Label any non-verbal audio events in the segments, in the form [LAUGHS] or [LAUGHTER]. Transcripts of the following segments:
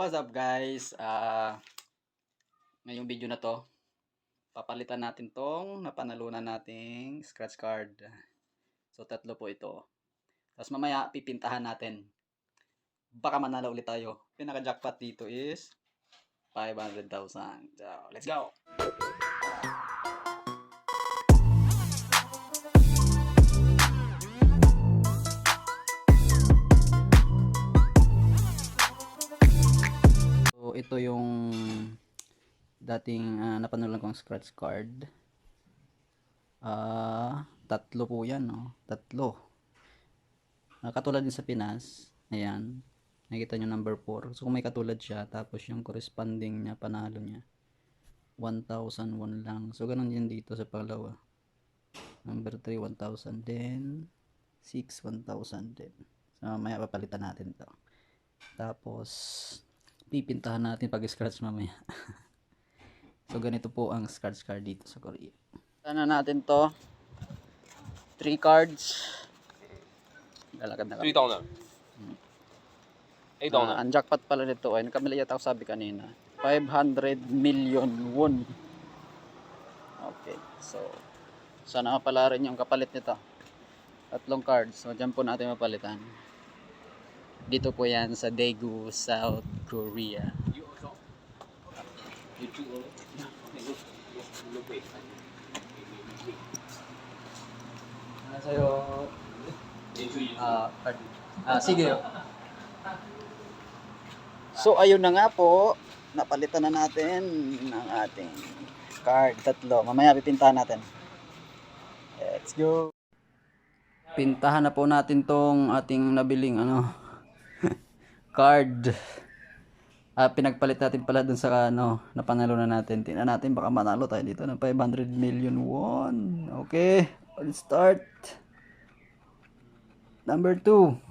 What's up guys? Ah, ngayong video na to, papalitan natin tong napanalunan nating scratch card. So tatlo po ito. Tapos mamaya pipintahan natin. Baka manalo ulit tayo. Pinaka jackpot dito is 500,000. So, let's go. Dating uh, napanalunan kong scratch card. Ah, tatlo po yan, no? Tatlo. Ah, katulad din sa Pinas. Ayan. Nakita nyo number 4. So, kung may katulad siya, tapos yung corresponding niya, panalo niya. 1,001 lang. So, ganun din dito sa pangalawa. Number 3, 1,000 din. 6, 1,000 din. So, mamaya papalitan natin to. Tapos, pipintahan natin pag scratch mamaya. [LAUGHS] so, ganito po ang scratch card dito sa Korea. Sana natin to. 3 cards. Lalakad na kami. 3 dollar. 8 dollar. Ah, ang jackpot pala nito ay nakamili yata ako sabi kanina. 500 million won. Okay. So, sana mapala rin yung kapalit nito. Tatlong cards. So, dyan po natin mapalitan. Dito po yan sa Daegu, South Korea. Ano sa'yo? Ah, card. Ah, sige. So ayun na nga po, napalitan na natin ang ating card tatlo. Mamaya pipintahan natin. Let's go. Pintahan na po natin tong ating nabiling ano [LAUGHS] card. Ah, pinagpalit natin pala dun sa ano, napanalo na natin. Tingnan natin baka manalo tayo dito ng 500 million won. Okay, let's start. Number 2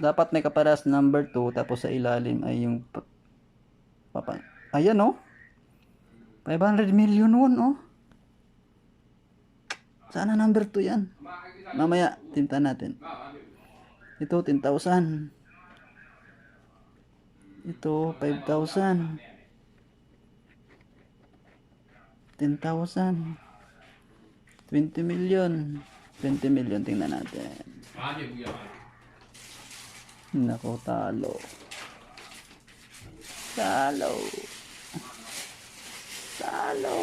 dapat may kaparas number 2 tapos sa ilalim ay yung pa- papa ayan oh 500 million won oh sana number 2 yan mamaya tinta natin ito 10,000 ito 5,000 10,000 20 million 20 million tingnan natin Nako, talo. Talo. Talo.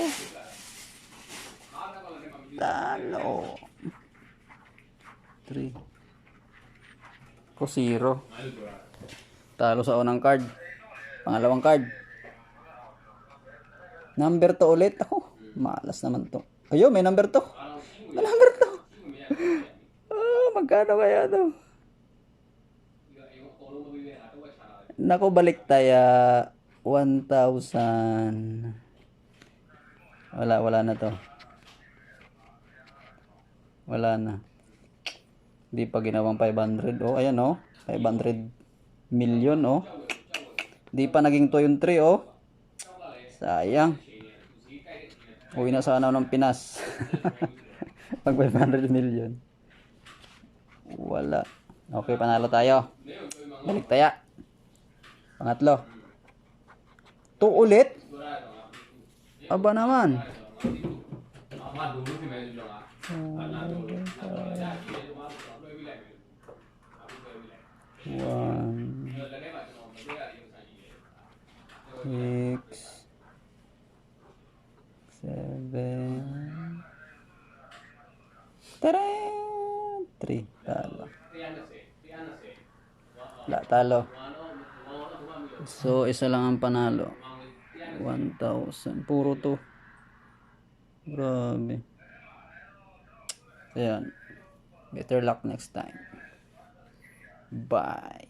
Talo. 3. Ko zero. Talo sa unang card. Pangalawang card. Number to ulit ako. Malas naman to. Ayun, may number to. May number to. [LAUGHS] Ah, magkano kaya to? Nako balik taya 1,000. Wala, wala na to. Wala na. Hindi pa ginawang 500. Oh, ayan oh. 500 million oh. Hindi pa naging to yung 3 oh. Sayang. Uwi na sana ng Pinas. [LAUGHS] Pag 500 million. Wala. Okay, panalo tayo. Balik taya. Pangatlo. To ulit? Aba naman. One. 7, 3, 3, talo. Wala, talo. So, isa lang ang panalo. 1,000. Puro to. Grabe. So, yan. Better luck next time. Bye.